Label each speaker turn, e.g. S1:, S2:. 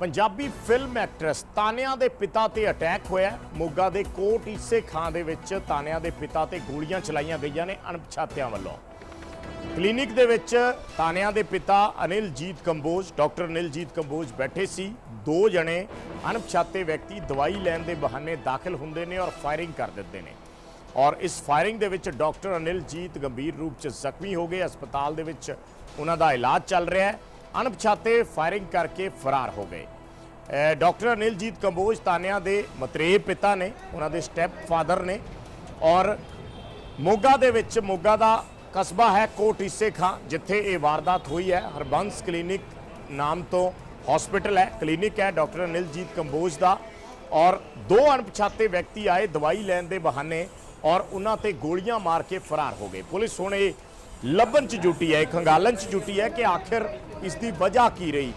S1: Punjabi film actress ਤਾਨਿਆਂ ਦੇ ਪਿਤਾ ਤੇ ਅਟੈਕ ਹੋਇਆ ਮੋਗਾ ਦੇ ਕੋਟ ਈਸੇ ਖਾਂ ਦੇ ਵਿੱਚ ਤਾਨਿਆਂ ਦੇ ਪਿਤਾ ਤੇ ਗੋਲੀਆਂ ਚਲਾਈਆਂ ਗਈਆਂ ਨੇ ਅਣਪਛਾਤਿਆਂ ਵੱਲੋਂ। ਕਲੀਨਿਕ ਦੇ ਵਿੱਚ ਤਾਨਿਆਂ ਦੇ ਪਿਤਾ ਅਨਿਲਜੀਤ ਕੰਬੋਜ, ਡਾਕਟਰ ਅਨਿਲਜੀਤ ਕੰਬੋਜ ਬੈਠੇ ਸੀ। ਦੋ ਜਣੇ ਅਣਪਛਾਤੇ ਵਿਅਕਤੀ ਦਵਾਈ ਲੈਣ ਦੇ ਬਹਾਨੇ ਦਾਖਲ ਹੁੰਦੇ ਨੇ ਔਰ ਫਾਇਰਿੰਗ ਕਰ ਦਿੰਦੇ ਨੇ। ਔਰ ਇਸ ਫਾਇਰਿੰਗ ਦੇ ਵਿੱਚ ਡਾਕਟਰ ਅਨਿਲਜੀਤ ਗੰਭੀਰ ਰੂਪ 'ਚ ਜ਼ਖਮੀ ਹੋ ਗਏ। ਹਸਪਤਾਲ ਦੇ ਵਿੱਚ ਉਹਨਾਂ ਦਾ ਇਲਾਜ ਚੱਲ ਰਿਹਾ ਹੈ। ਅਣਪਛਾਤੇ ਫਾਇਰਿੰਗ ਕਰਕੇ ਫਰਾਰ ਹੋ ਗਏ। ਡਾਕਟਰ ਅਨਿਲਜੀਤ ਕੰਬੋਜ ਤਾਨਿਆਂ ਦੇ ਮਤਰੇ ਪਿਤਾ ਨੇ, ਉਹਨਾਂ ਦੇ ਸਟੈਪ ਫਾਦਰ ਨੇ ਔਰ ਮੋਗਾ ਦੇ ਵਿੱਚ, ਮੋਗਾ ਦਾ ਕਸਬਾ ਹੈ ਕੋਟ ਈਸੇ ਖਾਂ, ਜਿੱਥੇ ਇਹ ਵਾਰਦਾਤ ਹੋਈ ਹੈ। ਹਰਬੰਸ ਕਲੀਨਿਕ ਨਾਮ ਤੋਂ ਹਸਪੀਟਲ ਹੈ, ਕਲੀਨਿਕ ਹੈ ਡਾਕਟਰ ਅਨਿਲਜੀਤ ਕੰਬੋਜ ਦਾ ਔਰ ਦੋ ਅਣਪਛਾਤੇ ਵਿਅਕਤੀ ਆਏ ਦਵਾਈ ਲੈਣ ਦੇ ਬਹਾਨੇ ਔਰ ਉਹਨਾਂ ਤੇ ਗੋਲੀਆਂ ਮਾਰ ਕੇ ਫਰਾਰ ਹੋ ਗਏ। ਪੁਲਿਸ ਹੁਣ ਇਹ ਲੱਭਣ ਚ ਜੁਟੀ ਹੈ ਖੰਗਾਲਣ ਚ ਜੁਟੀ ਹੈ ਕਿ ਆਖਿਰ ਇਸ ਦੀ ਵਜ੍ਹਾ ਕੀ ਰਹੀ?